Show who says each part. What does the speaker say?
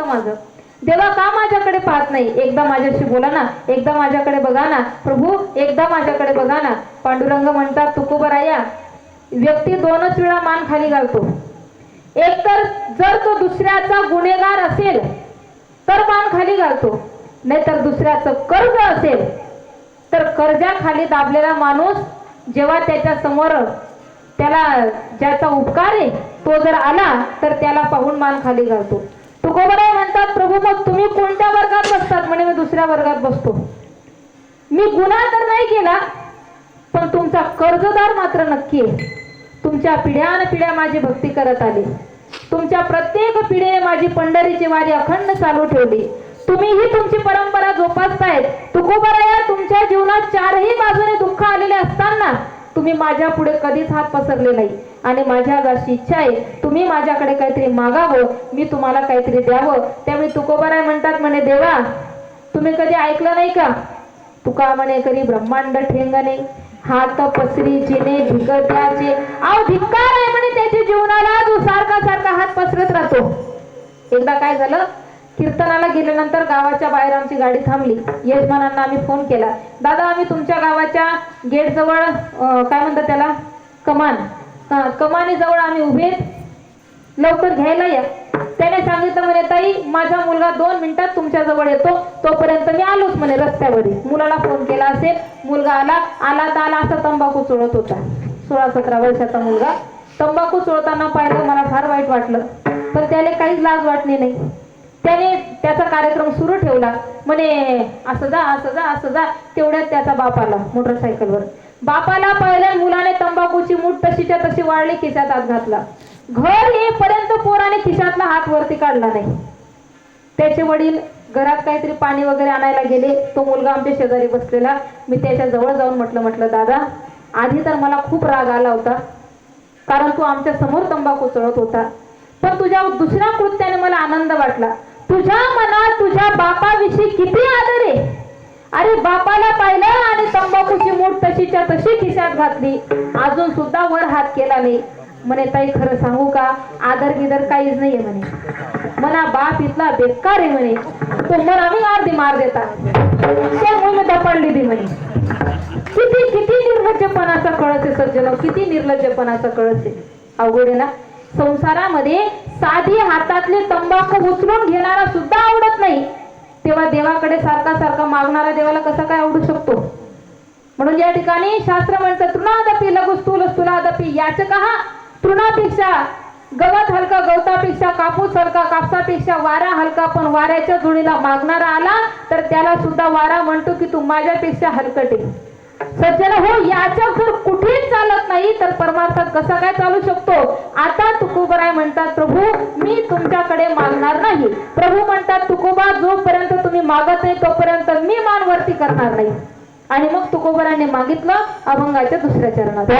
Speaker 1: बघतं माझं. देवा का माझ्याकडे पाहत नाही? एकदा माझ्याशी बोला ना. एकदा माझ्याकडे बघा ना. प्रभू एकदा माझ्याकडे बघा ना. पांडुरंग म्हणतात तुकोबराया व्यक्ती दोनच वेळा मान खाली घालतो. एक तर जर तो दुसऱ्याचा गुन्हेगार असेल तर मान खाली घालतो. नाहीतर दुसऱ्याचं कर्ज असेल तर कर्जाखाली दाबलेला माणूस जेव्हा त्याच्यासमोर त्याला ज्याचा उपकार आहे तो जर आला तर त्याला पाहून मान खाली घालतो. तुकोबराय म्हणतात प्रभू मग तुम्ही कोणत्या वर्गात बसतात? म्हणे मी दुसऱ्या वर्गात बसतो. मी गुन्हा तर नाही केला पण तुमचा कर्जदार मात्र नक्की आहे. तुमच्या पिढ्यान पिढ्या माझी भक्ती करत आली. तुमच्या प्रत्येक पिढीने माझी पंढरीची वारी अखंड चालू ठेवली. तुम्हीही तुमची परंपरा जोपासतायत. तुकोबराया तुमच्या जीवनात चारही बाजूने दुःख आलेले असताना तुम्ही माझ्या पुढे कधीच हात पसरले नाही. आणि माझ्या अशी इच्छा आहे तुम्ही माझ्याकडे काहीतरी मागावं मी तुम्हाला काहीतरी द्यावं. त्यावेळी तुकोबाराय म्हणतात म्हणे देवा तुम्ही कधी ऐकलं नाही का? तुका म्हणे कधी ब्रह्मांड ठेंगणे हात पसरी जिने भिगत्याचे आव धिक्कार आहे म्हणे त्याच्या जीवनाला. जो सारखा सारखा हात पसरत राहतो. एकदा काय झालं? कीर्तनाला गेल्यानंतर गावाच्या बाहेर आमची गाडी थांबली. यजमानांना आम्ही फोन केला. दादा आम्ही तुमच्या गावाच्या गेटजवळ काय म्हणतात त्याला? कमान अं, कमानीजवळ आम्ही उभे आहेत. लवकर घ्यायला या. त्याने सांगितलं म्हणे ताई माझा मुलगा दोन मिनिटात तुमच्या जवळ येतो. तोपर्यंत मी आलोच म्हणे रस्त्यावर मुलाला फोन केला असेल मुलगा आला. आला तर आला असा तंबाखू चोळत होता. सोळा सतरा वर्षाचा मुलगा. तंबाखू चोळताना पाहिलं मला फार वाईट वाटलं. पण त्याला काहीच लाज वाटली नाही. त्याने त्याचा कार्यक्रम सुरू ठेवला. म्हणे असं जा असं जा असं जा. तेवढ्यात त्याचा बाप आला मोटरसायकलवर बापाला पहिल्या मुलाने तंबाखूची मूठ तशीच्या तशी वाळली खिशात आत घातला. घर येईपर्यंत पोराने खिशातला हात वरती काढला नाही. त्याचे वडील घरात काहीतरी पाणी वगैरे आणायला गेले. तो मुलगा आमच्या शेजारी बसलेला. मी त्याच्याजवळ जाऊन म्हटलं म्हटलं दादा आधी तर मला खूप राग आला होता. कारण तू आमच्यासमोर तंबाखू चळत होता. पण तुझ्या दुसऱ्या कृत्याने मला आनंद वाटला. तुझ्या मनात तुझ्या बापाविषयी किती आदर आहे? अरे बापाला पाहिलं आणि तंबाखूची मूठ तशीच्या तशी खिशात घातली. अजून सुद्धा वर हात केला नाही. म्हणे ताई खरं सांगू का? आदर बिदर काहीच नाहीये म्हणे. मना बाप इथला बेकार आहे म्हणे. तो मला मी अर्धी मार देता त्यामुळे मी ती म्हणे. किती किती निर्लज्जपणाचा कळस आहे सज्जन किती निर्लज्जपणाचा कळस आहे. अवघड आहे ना? संसारामध्ये साधी हातातले तंबाखू उचलून घेणारा सुद्धा आवडत नाही. तेव्हा देवाकडे सारखा सारखा मागणारा देवाला कसा काय आवडू शकतो? म्हणून या ठिकाणी शास्त्र म्हणतं तृणादपी लघु स्थूल स्थूलादपी याच कहा तृणापेक्षा गवत हलका गवतापेक्षा कापूस हलका कापसापेक्षा वारा हलका पण वाऱ्याच्या जुळीला मागणारा आला तर त्याला सुद्धा वारा म्हणतो की तू माझ्यापेक्षा हलकटे आहे. हो याच्या जर कुठेच चालत नाही तर परमार्थात कसा काय चालू शकतो? आता तुकोबराय म्हणतात प्रभू मी तुमच्याकडे मागणार नाही. प्रभू म्हणतात तुकोबा जोपर्यंत तुम्ही मागत नाही तोपर्यंत मी मान वरती करणार नाही. आणि मग तुकोबराने मागितलं अभंगाच्या दुसऱ्या चरणात.